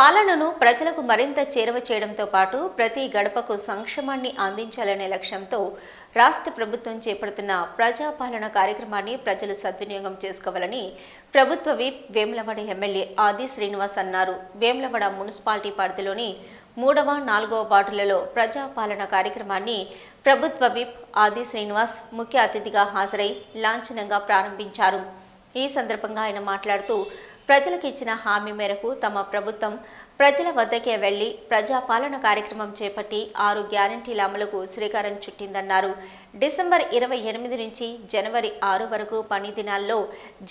పాలనను ప్రజలకు మరింత చేరువ చేయడంతో పాటు ప్రతి గడపకు సంక్షేమాన్ని అందించాలనే లక్ష్యంతో రాష్ట్ర ప్రభుత్వం చేపడుతున్న ప్రజాపాలన కార్యక్రమాన్ని ప్రజలు సద్వినియోగం చేసుకోవాలని ప్రభుత్వ విప్ వేములవాడ ఎమ్మెల్యే ఆది శ్రీనివాస్ అన్నారు. వేములవాడ మున్సిపాలిటీ పరిధిలోని మూడవ నాలుగవ వార్డులలో ప్రజాపాలన కార్యక్రమాన్ని ప్రభుత్వ విప్ ఆది శ్రీనివాస్ ముఖ్య అతిథిగా హాజరై లాంఛనంగా ప్రారంభించారు. ఈ సందర్భంగా ఆయన మాట్లాడుతూ ప్రజలకు ఇచ్చిన హామీ మేరకు తమ ప్రభుత్వం ప్రజల వద్దకే వెళ్ళి ప్రజాపాలన కార్యక్రమం చేపట్టి ఆరు గ్యారంటీల అమలుకు శ్రీకారం చుట్టిందన్నారు. డిసెంబర్ ఇరవై ఎనిమిది నుంచి జనవరి ఆరు వరకు పని దినాల్లో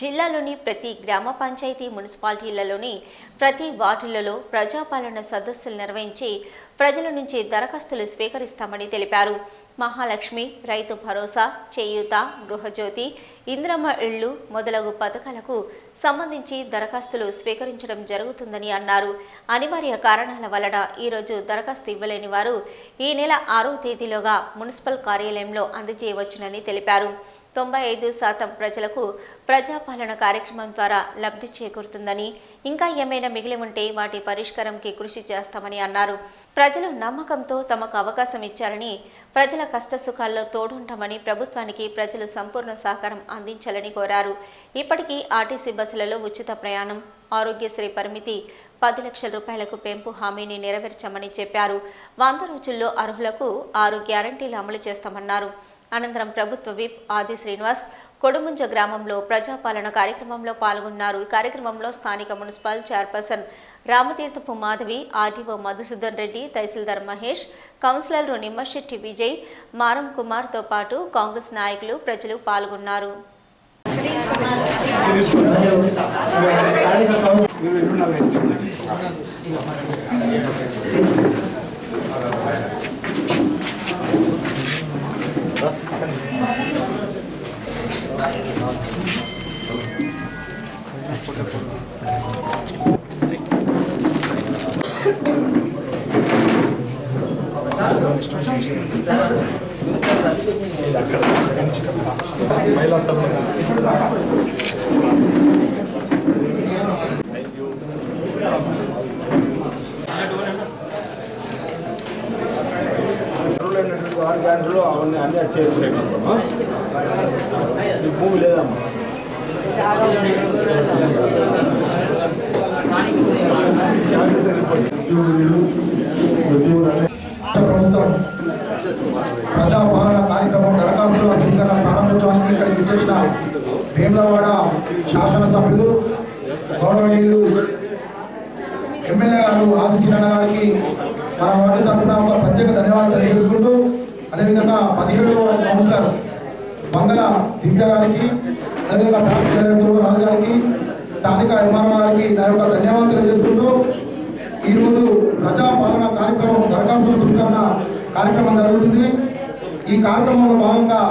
జిల్లాలోని ప్రతి గ్రామ పంచాయతీ మున్సిపాలిటీలలోని ప్రతి వార్డులలో ప్రజాపాలన సదస్సులు నిర్వహించి ప్రజల నుంచి దరఖాస్తులు స్వీకరిస్తామని తెలిపారు. మహాలక్ష్మి రైతు భరోసా చేయూత గృహజ్యోతి ఇంద్రమ్మ ఇళ్ళు మొదలగు పథకాలకు సంబంధించి దరఖాస్తులు స్వీకరించడం జరుగుతుందని అన్నారు. అనివార్య కారణాల వలన ఈరోజు దరఖాస్తు ఇవ్వలేని వారు ఈ నెల ఆరో తేదీలోగా మున్సిపల్ కార్యాలయంలో అందజేయవచ్చునని తెలిపారు. తొంభై ఐదు శాతం ప్రజలకు ప్రజాపాలన కార్యక్రమం ద్వారా లబ్ధి చేకూరుతుందని ఇంకా ఏమైనా మిగిలి ఉంటే వాటి పరిష్కారంకి కృషి చేస్తామని అన్నారు. ప్రజలు నమ్మకంతో తమకు అవకాశం ఇచ్చారని ప్రజల కష్టసుఖాల్లో తోడుంటామని ప్రభుత్వానికి ప్రజలు సంపూర్ణ సహకారం అందించాలని కోరారు. ఇప్పటికీ ఆర్టీసీ బస్సులలో ఉచిత ప్రయాణం ఆరోగ్యశ్రీ పరిమితి పది లక్షల రూపాయలకు పెంపు హామీని నెరవేర్చామని చెప్పారు. వంద రోజుల్లో అర్హులకు ఆరు గ్యారంటీలు అమలు చేస్తామన్నారు. అనంతరం ప్రభుత్వ విప్ ఆది శ్రీనివాస్ కొడుముంజ గ్రామంలో ప్రజాపాలన కార్యక్రమంలో పాల్గొన్నారు. ఈ కార్యక్రమంలో స్థానిక municipal chairperson Ramatheerthapu Madhavi RTO Madhusudan Reddy తహసీల్దార్ మహేష్ కౌన్సిలర్ నిమ్మశెట్టి విజయ్ మారం కుమార్తో పాటు కాంగ్రెస్ నాయకులు ప్రజలు పాల్గొన్నారు. మహిళా తమ్ముడు ఇప్పుడు అర్హులైనటువంటి ఆరు గంటలు అవన్నీ అన్నీ చేరుకునేటమ్మా ఈ భూమి లేదమ్మా. ప్రభుత్వం ప్రజాపాలన కార్యక్రమం దరఖాస్తుల స్వీకరణ ప్రారంభించడానికి ఇక్కడికి చేసిన భీమలవాడ శాసనసభ్యులు గౌరవనీయులు ఎమ్మెల్యే గారు ఆదిశీలన్న గారికి మన వాటి తరఫున ఒక ప్రత్యేక ధన్యవాదాలు తెలియజేసుకుంటూ అదేవిధంగా పదిహేడు కౌన్సిలర్ మంగళ దివ్య గారికి అదేవిధంగా బ్యాంక్ డైరెక్టర్ రాజు గారికి స్థానిక ఎంఆర్ఓ గారికి నా యొక్క ధన్యవాదాలు తెలియజేసుకుంటూ ఈరోజు ప్రజాపాలన కార్యక్రమం దరఖాస్తు స్వీకరణ కార్యక్రమం జరుగుతుంది. ఈ కార్యక్రమంలో భాగంగా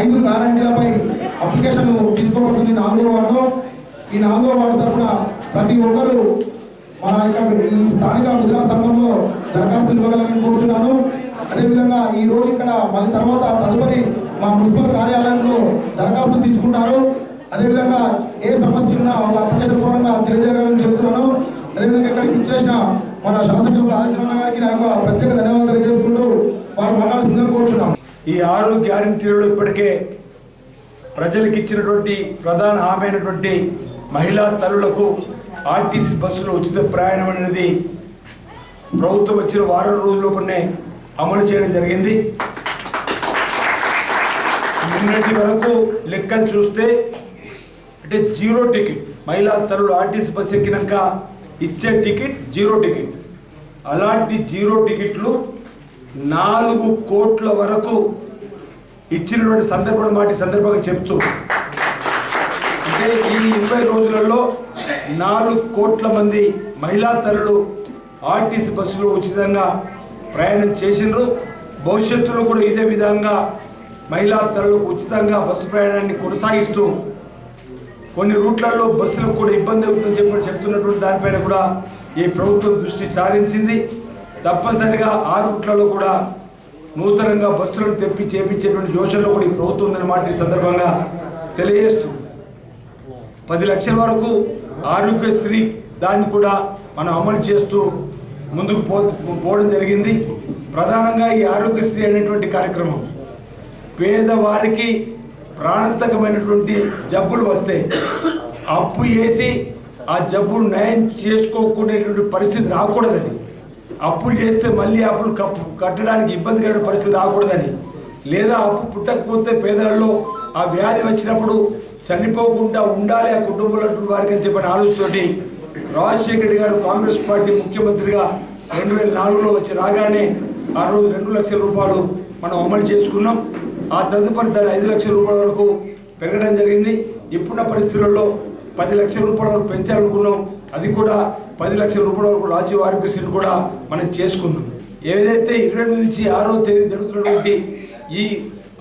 ఐదు గ్యారంటీలపై అప్లికేషన్ తీసుకోబడుతుంది నాలుగో వార్డు. ఈ నాలుగో వార్డు తరఫున ప్రతి ఒక్కరూ మన యొక్క ఈ స్థానిక ముద్రా సంఘంలో దరఖాస్తులు ఇవ్వగలని కోరుచున్నాను. అదేవిధంగా ఈ రోజు ఇక్కడ మళ్ళీ తర్వాత తదుపరి మా మున్సిపల్ కార్యాలయంలో దరఖాస్తు తీసుకుంటారు. అదేవిధంగా ఏ సమస్య ఉన్నా ఒక అప్లికేషన్ పూర్వంగా తెలియజేయాలని చెబుతున్నాను అదేవిధంగా ఇక్కడికి ఇచ్చేసిన మన శాసనసభ్యులు ఆదిశ్వరణ గారికి నాకు ప్రత్యేక ధన్యవాదాలు తెలియజేసుకుంటూ వారు మాట్లాడాల్సిందిగా కోరుచున్నాం. ఈ ఆరు గ్యారంటీలు ఇప్పటికే ప్రజలకు ఇచ్చినటువంటి ప్రధాన హామీ అయినటువంటి మహిళా తల్లులకు ఆర్టీసీ బస్సులో ఉచిత ప్రయాణం అనేది ప్రభుత్వం వచ్చిన వారం రోజుల్లోపునే అమలు చేయడం జరిగింది. నిన్నటి వరకు లెక్కను చూస్తే అంటే జీరో టికెట్ మహిళా తరులు ఆర్టీసీ బస్సు ఎక్కినాక ఇచ్చే టికెట్ జీరో టికెట్. అలాంటి జీరో టికెట్లు నాలుగు కోట్ల వరకు ఇచ్చినటువంటి సందర్భం మాట సందర్భంగా చెప్తూ అంటే ఈ ఇరవై రోజులలో నాలుగు కోట్ల మంది మహిళా తల్లులు ఆర్టీసీ బస్సులో ఉచితంగా ప్రయాణం చేసిండ్రు భవిష్యత్తులో కూడా ఇదే విధంగా మహిళా తరలకు ఉచితంగా బస్సు ప్రయాణాన్ని కొనసాగిస్తూ కొన్ని రూట్లలో బస్సులకు కూడా ఇబ్బంది అవుతుందని చెప్పి చెప్తున్నటువంటి దానిపైన కూడా ఈ ప్రభుత్వం దృష్టి సారించింది. తప్పనిసరిగా ఆ రూట్లలో కూడా నూతనంగా బస్సులను తెప్పి చేపించేటువంటి యోచనలో కూడా ఈ ప్రభుత్వం ఉందన్నమాట ఈ సందర్భంగా తెలియజేస్తూ పది లక్షల వరకు ఆరోగ్యశ్రీ దాన్ని కూడా మనం అమలు చేస్తూ ముందుకు పో పోవడం జరిగింది. ప్రధానంగా ఈ ఆరోగ్యశ్రీ అనేటువంటి కార్యక్రమం. పేదవారికి ప్రాణాంతకమైనటువంటి జబ్బులు వస్తాయి అప్పు వేసి ఆ జబ్బును నయం చేసుకోకునేటువంటి పరిస్థితి రాకూడదని అప్పులు చేస్తే మళ్ళీ అప్పులు కప్పు కట్టడానికి ఇబ్బందికరమైన పరిస్థితి రాకూడదని లేదా అప్పు పుట్టకపోతే పేదలలో ఆ వ్యాధి వచ్చినప్పుడు చనిపోకుండా ఉండాలి ఆ కుటుంబంలో వారికి అని చెప్పిన ఆలోచనతోటి రాజశేఖర రెడ్డి గారు కాంగ్రెస్ పార్టీ ముఖ్యమంత్రిగా రెండు వేల నాలుగులో వచ్చి రాగానే ఆ రోజు రెండు లక్షల రూపాయలు మనం అమలు చేసుకున్నాం. ఆ తదుపరి దాని ఐదు లక్షల రూపాయల వరకు పెరగడం జరిగింది. ఇప్పుడున్న పరిస్థితులలో పది లక్షల రూపాయల వరకు పెంచాలనుకున్నాం. అది కూడా పది లక్షల రూపాయల వరకు రాజీవ్ ఆరోగ్యశ్రీని కూడా మనం చేసుకున్నాం. ఏదైతే ఇరవై ఎనిమిది నుంచి ఆరో తేదీ జరుగుతున్నటువంటి ఈ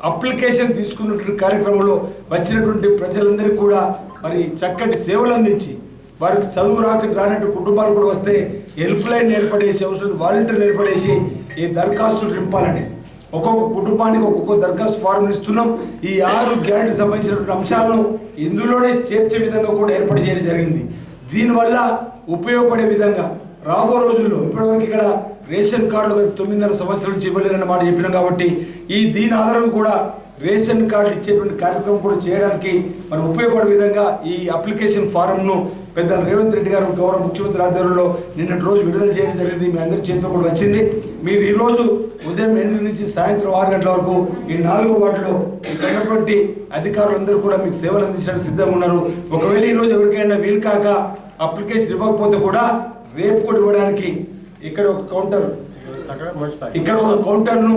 అప్లికేషన్ తీసుకున్నటువంటి కార్యక్రమంలో వచ్చినటువంటి ప్రజలందరికీ కూడా మరి చక్కటి సేవలు అందించి వారికి చదువు రాక రానట్టు కుటుంబాలు కూడా వస్తే హెల్ప్ లైన్ ఏర్పడేసి అవసరం వాలంటీర్లు ఏర్పడేసి ఈ దరఖాస్తులు నింపాలని ఒక్కొక్క కుటుంబానికి ఒక్కొక్క దరఖాస్తు ఫారం ఇస్తున్నాం. ఈ ఆరు గ్యారెంటీ సంబంధించినటువంటి అంశాలను ఇందులోనే చేర్చే విధంగా కూడా ఏర్పాటు చేయడం జరిగింది. దీనివల్ల ఉపయోగపడే విధంగా రాబో రోజుల్లో ఇప్పటివరకు ఇక్కడ రేషన్ కార్డులు తొమ్మిదిన్నర సంవత్సరాల నుంచి ఇవ్వలేరన్న మాట చెప్పినాం కాబట్టి ఈ దీని ఆధారం కూడా రేషన్ కార్డు ఇచ్చేటువంటి కార్యక్రమం కూడా చేయడానికి మనం ఉపయోగపడే విధంగా ఈ అప్లికేషన్ ఫారంను పెద్ద రేవంత్ రెడ్డి గారు గౌరవ ముఖ్యమంత్రి ఆధ్వర్యంలో నిన్నటి రోజు విడుదల చేయడం జరిగింది. మీ అందరి చేతిలో కూడా వచ్చింది. మీరు ఈరోజు ఉదయం ఎనిమిది నుంచి సాయంత్రం ఆరు గంటల వరకు ఈ నాలుగో వార్డులో ఇక్కడ ఉన్నటువంటి అధికారులందరూ కూడా మీకు సేవలు అందించడానికి సిద్ధంగా ఉన్నారు. ఒకవేళ ఈరోజు ఎవరికైనా వీలు కాక అప్లికేషన్ ఇవ్వకపోతే కూడా రేపు కూడా ఇవ్వడానికి ఇక్కడ ఒక కౌంటర్ ఇక్కడ ఒక కౌంటర్ను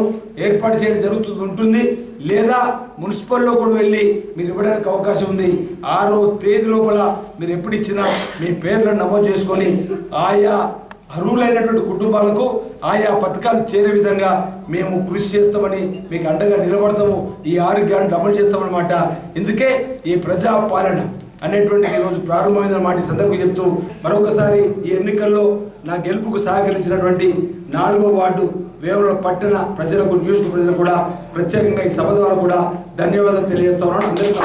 ఏర్పాటు చేయడం జరుగుతుంది ఉంటుంది. లేదా మున్సిపల్లో కూడా వెళ్ళి మీరు ఇవ్వడానికి అవకాశం ఉంది. ఆరో తేదీ లోపల మీరు ఎప్పుడు ఇచ్చినా మీ పేర్లను నమోదు చేసుకొని ఆయా అర్హులైనటువంటి కుటుంబాలకు ఆయా పథకాలు చేరే విధంగా మేము కృషి చేస్తామని మీకు అండగా నిలబడతాము. ఈ ఆరోగ్యాన్ని అమలు చేస్తామన్నమాట. ఇందుకే ఈ ప్రజా పాలన అనేటువంటి ఈరోజు ప్రారంభమైన మాట సందర్భం సందర్భంగా చెప్తూ మరొకసారి ఈ ఎన్నికల్లో నా గెలుపుకు సహకరించినటువంటి నాలుగో వార్డు వేముల పట్టణ ప్రజలకు న్యూస్ ప్రజలకు కూడా ప్రత్యేకంగా ఈ సభ ద్వారా కూడా ధన్యవాదాలు తెలియజేస్తా ఉన్నాను. అందరికీ